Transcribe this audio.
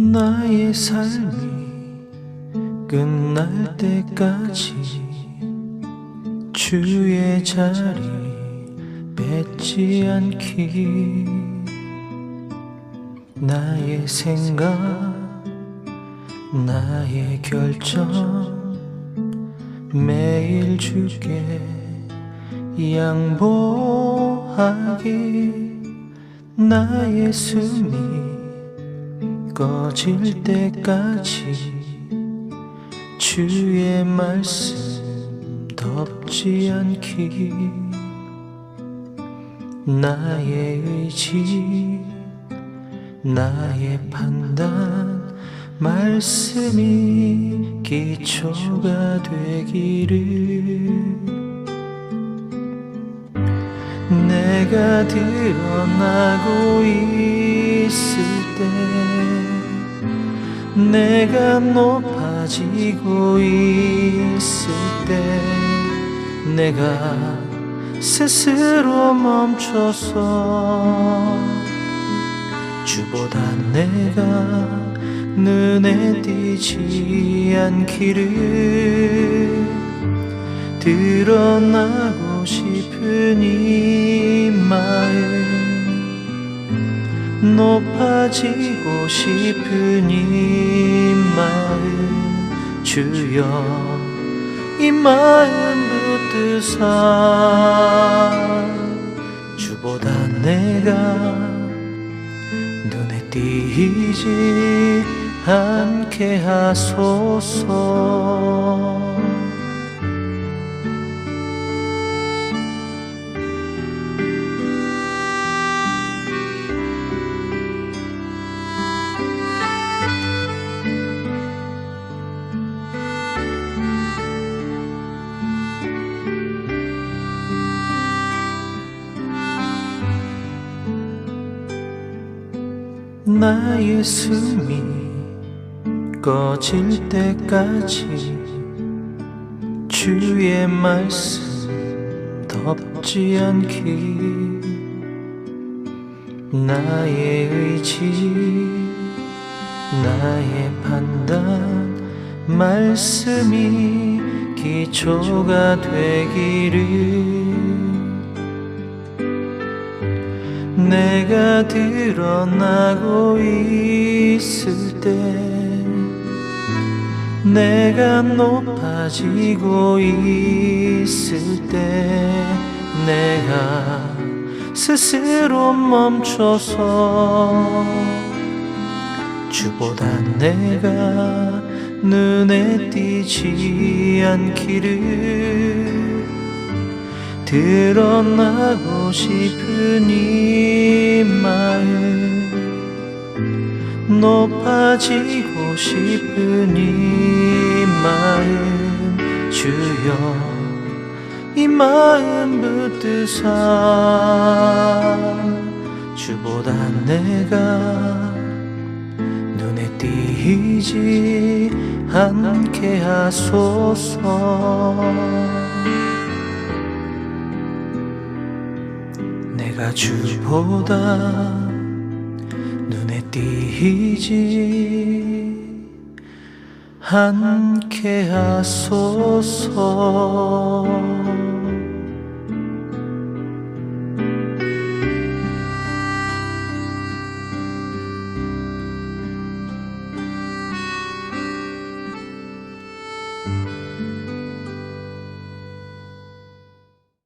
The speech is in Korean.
나의 삶이 끝날 때까지 주의 자리 뺏지 않기. 나의 생각 나의 결정 매일 주께 양보하기. 나의 숨이 꺼질 때까지 주의 말씀 덮지 않기. 나의 의지 나의 판단 말씀이 기초가 되기를. 내가 드러나고 있을 때 내가 높아지고 있을 때 내가 스스로 멈춰서 주보다 내가 눈에 띄지 않기를 드러나고 마음 높아지고 싶은 이 마음 주여 이 마음 붙드사 주보다 내가 눈에 띄지 않게 하소서 나의 숨이 꺼질 때까지 주의 말씀 덮지 않기. 나의 의지 나의 판단 말씀이 기초가 되기를 내가 드러나고 있을 때 내가 높아지고 있을 때 내가 스스로 멈춰서 주보다 내가 눈에 띄지 않기를 드러나고 싶은 이 마음 높아지고 싶은 이 마음 주여 이 마음 붙드사. 주보다 내가 눈에 띄지 않게 하소서 내가 주보다 눈에 띄지 않게 하소서